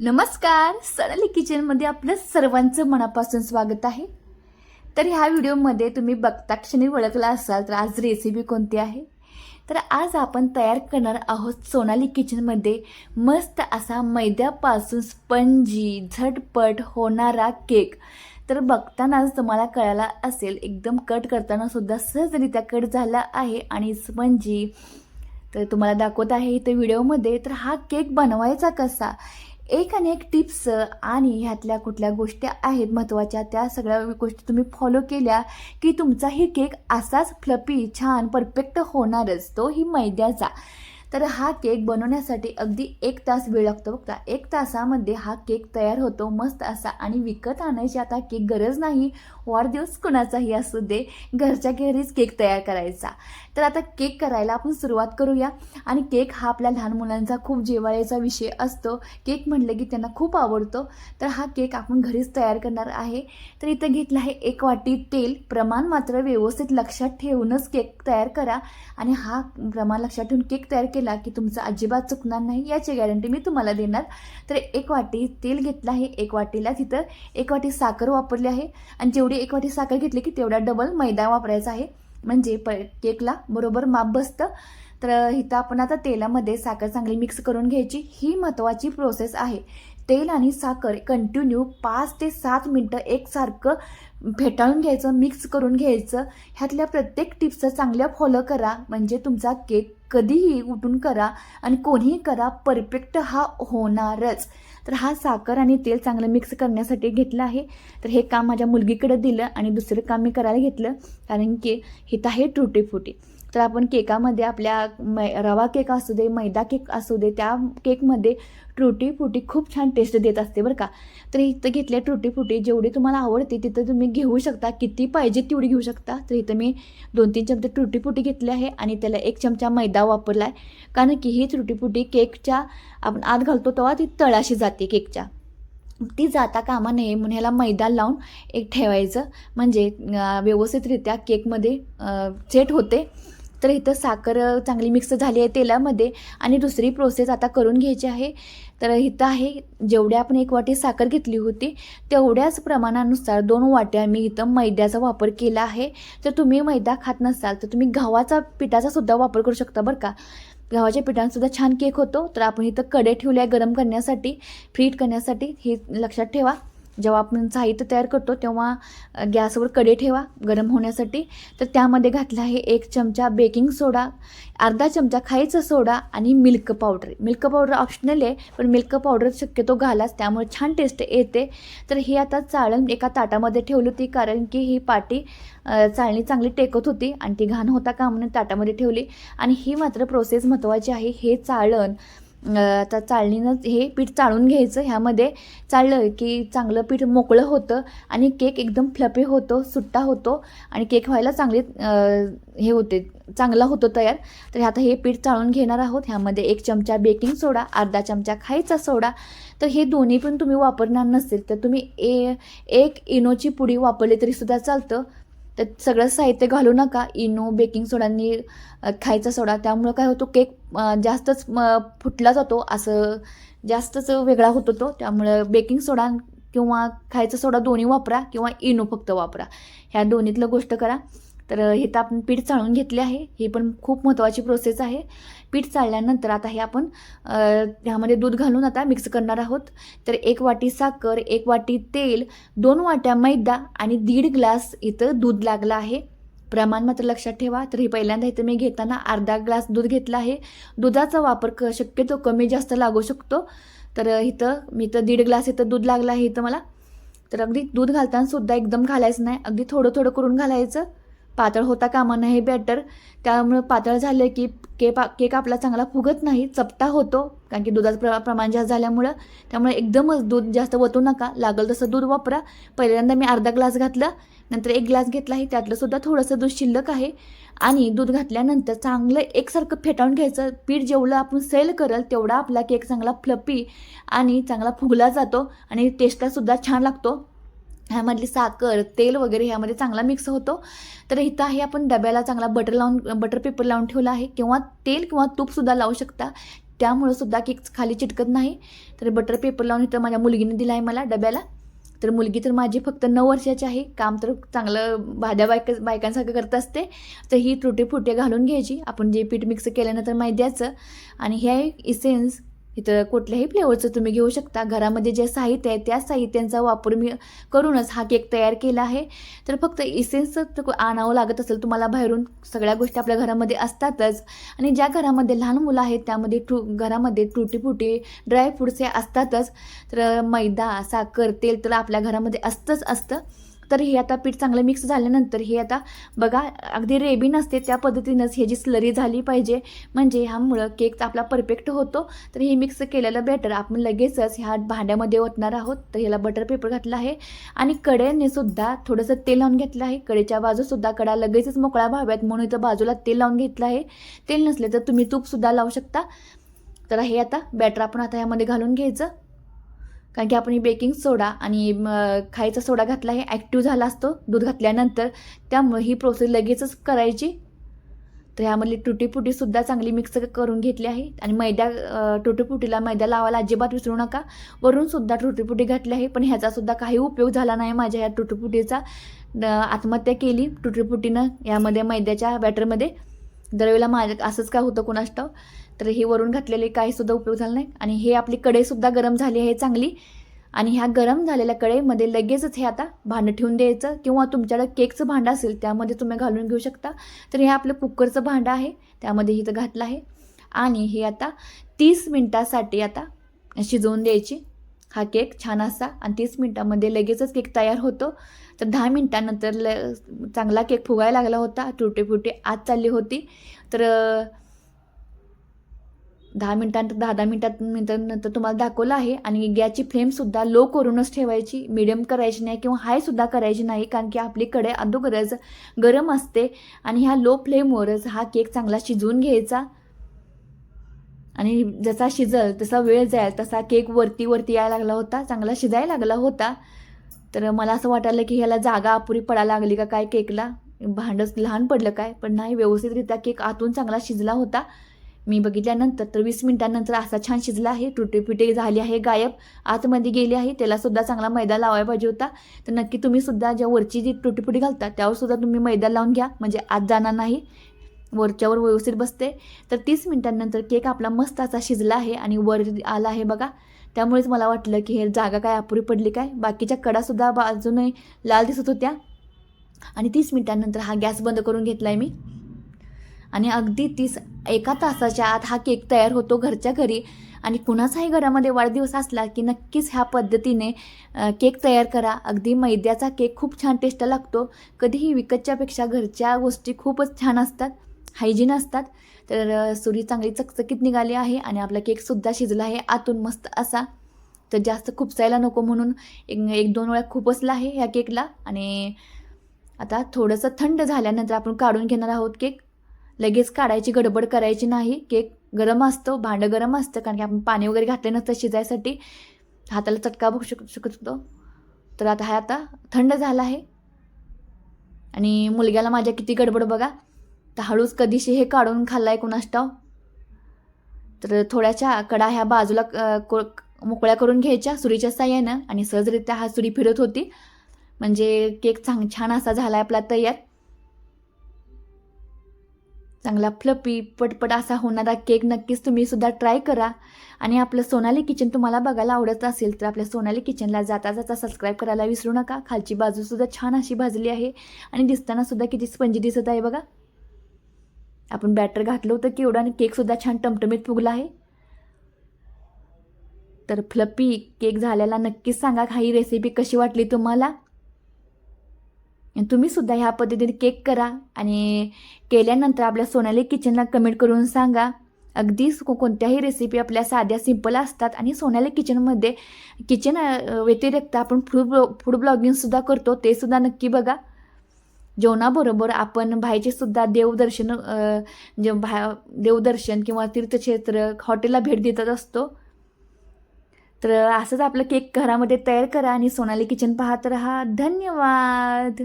नमस्कार. सणली किचनमध्ये आपलं सर्वांचं मनापासून स्वागत आहे. तर ह्या व्हिडिओमध्ये तुम्ही बघता क्षणी ओळखला असाल तर आज रेसिपी कोणती आहे? तर आज आपण तयार करणार आहोत सोनाली किचनमध्ये मस्त असा मैद्यापासून स्पंजी झटपट होणारा केक तर बघतानाच तुम्हाला कळायला असेल एकदम कट करताना सुद्धा सहजरित्या कट झाला आहे आणि स्पंजी तर तुम्हाला दाखवत आहे इथं व्हिडिओमध्ये तर हा केक बनवायचा कसा? एक आणि एक टिप्स आणि ह्यातल्या कुठल्या गोष्टी आहेत महत्त्वाच्या त्या सगळ्या गोष्टी तुम्ही फॉलो केल्या की तुमचाही केक असाच फ्लपी छान परफेक्ट होणारच. तो ही मैद्याचा. तर हा केक बनवण्यासाठी अगदी एक तास वेळ लागतो बघता. एक तासामध्ये हा केक तयार होतो मस्त असा आणि विकत आणायची आता केक गरज नाही. वाढदिवस कुणाचाही असू दे घरच्या घरीच केक तयार करायचा. तर आता केक करायला आपण सुरुवात करूया. आणि केक हा आपल्या लहान मुलांचा खूप जिव्हाळ्याचा विषय असतो. केक म्हटलं की त्यांना खूप आवडतो. तर हा केक आपण घरीच तयार करणार आहे. तर इथं घेतलं आहे एक वाटी तेल. प्रमाण मात्र व्यवस्थित लक्षात ठेवूनच केक तयार करा. आणि हा प्रमाण लक्षात ठेवून केक तयार केला की तुमचा अजिबात चुकणार नाही याची गॅरंटी मी तुम्हाला देणार. तर एक वाटी तेल घेतलं आहे. एक वाटीला तिथं एक वाटी साखर वापरली आहे. आणि जेवढी एक वाटी साखर घेतली की तेवढा डबल मैदा वापरायचा आहे. म्हणजे प केकला बरोबर माप बसतं. तर इथं आपण आता तेलामध्ये साखर चांगली मिक्स करून घ्यायची. ही महत्त्वाची प्रोसेस आहे. तेल आणि साखर कंटिन्यू पाच ते सात मिनटं एकसारखं फेटाळून घ्यायचं मिक्स करून घ्यायचं. ह्यातल्या प्रत्येक टिप्स चांगल्या फॉलो करा. म्हणजे तुमचा केक कधीही उठून करा आणि कोणीही करा परफेक्ट हा होणारच. तर हा साखर आणि तेल चांगलं मिक्स करण्यासाठी घेतलं आहे. तर हे काम माझ्या मुलगीकडे दिलं आणि दुसरं काम मी करायला घेतलं. कारण की हिथं आहे ट्रुटी फुटी तर आपण केकामध्ये आपल्या मै रवा केक असू दे मैदा केक असू दे त्या केकमध्ये ट्रुटी फुटी खूप छान टेस्ट देत असते बरं का. तर इथं घेतल्या ट्रुटी फुटी जेवढी तुम्हाला आवडते तिथं तुम्ही घेऊ शकता. किती पाहिजे तेवढी घेऊ शकता. तर इथं मी दोन तीन चमचे ट्रुटी फुटी घेतले आहे आणि त्याला एक चमचा मैदा वापरला आहे कारण की ही त्रुटी फुटी केकच्या आपण आत घालतो तेव्हा ती तळाशी जाते केकच्या. ती जाता कामा नये म्हणून ह्याला मैदा लावून एक ठेवायचं. म्हणजे व्यवस्थितरित्या केकमध्ये सेट होते. तर इथं साखर चांगली मिक्स झाली आहे तेलामध्ये आणि दुसरी प्रोसेस आता करून घ्यायची आहे. तर इथं आहे जेवढ्या आपण एक वाटी साखर घेतली होती तेवढ्याच प्रमाणानुसार दोन वाट्या मी इथं मैद्याचा वापर केला आहे. तर तुम्ही मैदा खात नसाल तर तुम्ही गव्हाचा पिठाचा सुद्धा वापर करू शकता बरं का. गव्हाच्या पिठांसुद्धा छान केक होतो. तर आपण इथं कडे ठेवल्या गरम करण्यासाठी फ्रीट करण्यासाठी. हे लक्षात ठेवा. जेव्हा आपण साहित्य तयार करतो तेव्हा गॅसवर कडे ठेवा गरम होण्यासाठी. तर त्यामध्ये घातलं आहे एक चमचा बेकिंग सोडा अर्धा चमचा खायचा सोडा आणि milk powder. Milk powder optional आहे पण मिल्क पावडर शक्यतो घालाच त्यामुळे छान टेस्ट येते. तर ही आता चाळण एका ताटामध्ये ठेवली होती कारण की ही पाटी चाळणी चांगली टेकत होती आणि ती घाण होता का म्हणून ताटामध्ये ठेवली. आणि ही मात्र प्रोसेस महत्त्वाची आहे हे चाळण आता चाळणीनं हे पीठ चाळून घ्यायचं. ह्यामध्ये चाळलं की चांगलं पीठ मोकळं होतं आणि केक एकदम फ्लपी होतो सुट्टा होतो आणि केक व्हायला चांगले हे होते चांगला होतो तयार. तर आता हे पीठ चाळून घेणार आहोत. ह्यामध्ये एक चमचा बेकिंग सोडा अर्धा चमचा खायचा सोडा. तर हे दोन्ही पण तुम्ही वापरणार नसेल तर तुम्ही ए एक इनोची पुडी वापरली तरीसुद्धा चालतं. तर सगळं साहित्य घालू नका. इनो बेकिंग सोडांनी खायचा सोडा. त्यामुळं काय होतो केक जास्तच फुटला जातो. असं जास्तच वेगळा होतो तो. त्यामुळं बेकिंग सोडा किंवा खायचा सोडा दोन्ही वापरा किंवा इनो फक्त वापरा. ह्या दोन्हीतलं गोष्ट करा. तर हे तर आपण पीठ चाळून घेतले आहे. ही पण खूप महत्त्वाची प्रोसेस आहे. पीठ चाळल्यानंतर आता हे आपण ह्यामध्ये दूध घालून आता मिक्स करणार आहोत. तर एक वाटी साखर एक वाटी तेल दोन वाट्या मैदा आणि दीड ग्लास इथं दूध लागलं आहे. प्रमाण मात्र लक्षात ठेवा. तर ही पहिल्यांदा इथं मी घेताना अर्धा ग्लास दूध घेतला आहे. दुधाचा वापर क शक्यतो कमी जास्त लागू शकतो. तर इथं मी तर दीड ग्लास इथं दूध लागलं आहे इथं मला. तर अगदी दूध घालताना सुद्धा एकदम घालायचं नाही. अगदी थोडं थोडं करून घालायचं. पातळ होता कामा नाही हे बॅटर त्यामुळं पातळ झालं की केक केक आपला चांगला फुगत नाही चपटा होतो. कारण की दुधाचं प्र प्रमाण जास्त झाल्यामुळं. त्यामुळे एकदमच दूध जास्त वतू नका. लागल तसं दूध वापरा. पहिल्यांदा मी अर्धा ग्लास घातला. नंतर एक ग्लास घेतला आहे त्यातलं सुद्धा थोडंसं दूध शिल्लक आहे. आणि दूध घातल्यानंतर चांगलं एकसारखं फेटाळून घ्यायचं. पीठ जेवढं आपण सेल करल तेवढा आपला केक चांगला फ्लपी आणि चांगला फुगला जातो. आणि टेस्टला सुद्धा छान लागतो. ह्यामधली साखर तेल वगैरे ह्यामध्ये चांगला मिक्स होतो. तर इथं आहे आपण डब्याला चांगला बटर लावून बटर पेपर लावून ठेवला आहे. किंवा तेल किंवा तूपसुद्धा लावू शकता. त्यामुळं सुद्धा केक खाली चिटकत नाही. तर बटर पेपर लावून इथं माझ्या मुलगीने दिला आहे मला डब्याला. तर मुलगी तर माझी फक्त नऊ वर्षाची आहे. काम तर चांगलं भाज्या बायक बायकांसारखं करत असते. तर ही तुटे फुटे घालून घ्यायची. आपण जे पीठ मिक्स केल्यानंतर मैद्याचं आणि हे इसेन्स इथं कुठल्याही फ्लेवरचं तुम्ही घेऊ शकता. घरामध्ये जे साहित्य आहे त्या साहित्यांचा वापर मी करूनच हा केक तयार केला आहे. तर फक्त इसेन्स आणावं लागत असेल तुम्हाला बाहेरून सगळ्या गोष्टी आपल्या घरामध्ये असतातच. आणि ज्या घरामध्ये लहान मुलं आहेत त्यामध्ये टू घरामध्ये तुटी फुटी ड्रायफ्रूट्स हे असतातच. तर मैदा साखर तेल तर आपल्या घरामध्ये असतंच असतं. तर हे आता पीठ चांगलं मिक्स झाल्यानंतर हे आता बघा अगदी रेबी नसते त्या पद्धतीनंच हे जी स्लरी झाली पाहिजे. म्हणजे ह्यामुळं केक आपला परफेक्ट होतो. तर हे मिक्स केलेलं बॅटर आपण लगेचच ह्या भांड्यामध्ये ओतणार आहोत. तर ह्याला बटर पेपर घातला आहे. आणि कडेने सुद्धा थोडंसं तेल लावून घेतलं आहे. कडेच्या बाजूसुद्धा कडा लगेचच मोकळा व्हाव्यात म्हणून इथं बाजूला तेल लावून घेतलं आहे. तेल नसले तर तुम्ही तूपसुद्धा लावू शकता. तर हे आता बॅटर आपण आता ह्यामध्ये घालून घ्यायचं. कारण की आपण ही बेकिंग सोडा आणि खायचा सोडा घातला हे ॲक्टिव्ह झाला असतो दूध घातल्यानंतर. त्यामुळे ही प्रोसेस लगेचच करायची. तर ह्यामधली तुटीपुटीसुद्धा चांगली मिक्स करून घेतली आहे. आणि मैद्या तुटीपुटीला मैदा लावायला अजिबात विसरू नका. वरूनसुद्धा तुटीपुटी घातली आहे पण ह्याचासुद्धा काही उपयोग झाला नाही माझ्या ह्या तुटीपुटीचा आत्महत्या केली तुटीपुटीनं यामध्ये मैद्याच्या बॅटरमध्ये. दरवेळेला माझ्या असंच काय होतं कुणाष्ट तर हे वरून घातलेले काहीसुद्धा उपयोग झाला नाही. आणि हे आपली कढईसुद्धा गरम झाली आहे चांगली. आणि ह्या गरम झालेल्या कढईमध्ये लगेचच हे आता भांडं ठेवून द्यायचं किंवा तुमच्याकडे केकचं भांडं असेल त्यामध्ये तुम्ही घालून घेऊ शकता. तर हे आपलं कुकरचं भांडं आहे त्यामध्ये इथं घातलं आहे. आणि हे आता तीस मिनटासाठी आता शिजवून द्यायची. हा केक छान असा आणि तीस मिनटामध्ये लगेचच केक तयार होतो. तर दहा मिनटानंतर ल चांगला केक फुगायला लागला होता तुटे फुटे आत चालली होती. तर दहा मिनटानंतर दहा दहा मिनटात नंतर नंतर तुम्हाला दाखवलं आहे आणि गॅसची फ्लेमसुद्धा लो करूनच ठेवायची मिडियम करायची नाही किंवा हायसुद्धा करायची नाही कारण की आपली कडे अगोदरच गरम असते आणि ह्या लो फ्लेमवरच हा केक चांगला शिजवून घ्यायचा. आणि जसा शिजल तसा वेळ जाईल तसा केक वरती वरती यायला लागला होता चांगला शिजायला लागला होता. तर मला असं वाटायला की ह्याला जागा अपुरी पडायला लागली का काय केकला? भांडंच लहान पडलं काय? पण नाही व्यवस्थितरित्या केक आतून चांगला शिजला होता. मी बघितल्यानंतर तर वीस मिनिटांनंतर असा छान शिजला आहे तुटे झाली आहे गायब. आतमध्ये गेली आहे त्याला सुद्धा चांगला मैदा लावायला पाहिजे होता. तर नक्की तुम्ही सुद्धा ज्या वरची जी तुटीफुटी घालता त्यावर सुद्धा तुम्ही मैदा लावून घ्या. म्हणजे आत जाणार नाही. वरच्यावर व्यवस्थित बसते. तर तीस मिनिटांनंतर केक आपला मस्त असा शिजला आहे आणि वर आला आहे बघा. त्यामुळेच मला वाटलं की हे जागा काय अपुरी पडली काय? बाकीच्या कडासुद्धा बाजूने लाल दिसत होत्या. आणि तीस मिनिटांनंतर हा गॅस बंद करून घेतला आहे मी. आणि अगदी तीस एका तासाच्या आत हा केक तयार होतो घरच्या घरी. आणि कुणाचाही घरामध्ये वाढदिवस असला की नक्कीच ह्या पद्धतीने केक तयार करा. अगदी मैद्याचा केक खूप छान टेस्ट लागतो. कधीही विकतच्यापेक्षा घरच्या गोष्टी खूपच छान असतात. हायजीन असतात. तर सुरी चांगली चकचकीत निघाली आहे आणि आपला केकसुद्धा शिजला आहे. आतून मस्त असा. तर जास्त खुपसायला नको म्हणून एक एक दोन वेळा खुपसला आहे ह्या केकला. आणि आता थोडंसं थंड झाल्यानंतर आपण काढून घेणार आहोत केक. लगेच काढायची गडबड करायची नाही. केक गरम असतो भांडं गरम असतं कारण की आपण पाणी वगैरे घातले नसतं शिजायसाठी. हाताला चटका बघू शक शकत होतो. तर आता हा आता थंड झाला आहे. आणि मुलग्याला माझ्या किती गडबड बघा. तर हळूच कधीशी हे काढून खाल्लाय कुणास ठाव तर थोड्याशा कडा ह्या बाजूला मोकळ्या करून घ्यायच्या सुरीच्या साह्यानं आणि सहजरित्या हा सुरी फिरत होती. म्हणजे केक चांग छान असा झाला आपला तयार. चांगला फ्लपी पटपट असा होणारा केक नक्कीच तुम्ही सुद्धा ट्राय करा. आणि आपलं सोनाली किचन तुम्हाला बघायला आवडत असेल तर आपल्या सोनाली किचनला जाता जाता सबस्क्राईब करायला विसरू नका. खालची बाजूसुद्धा छान अशी भाजली आहे. आणि दिसताना सुद्धा किती स्पंजी दिसत आहे बघा. आपण बॅटर घातलं होतं की एवढा आणि केकसुद्धा छान टमटमीत फुगला आहे. तर फ्लपी केक झालेला नक्कीच सांगा ही रेसिपी कशी वाटली तुम्हाला. आणि तुम्ही सुद्धा ह्या पद्धतीने केक करा आणि केल्यानंतर आपल्या सोनाली किचनला कमेंट करून सांगा. अगदी कोणत्याही रेसिपी आपल्या साध्या सिंपल असतात आणि सोनाली किचनमध्ये किचन व्यतिरिक्त आपण फूड फूड ब्लॉगिंगसुद्धा करतो ते सुद्धा नक्की बघा. जेवणाबरोबर आपण बाहेरचे सुद्धा देवदर्शन जे भा देवदर्शन किंवा तीर्थक्षेत्र हॉटेलला भेट देतच असतो. तर असंच आपलं केक घरामध्ये तयार करा आणि सोनाली किचन पाहत राहा. धन्यवाद!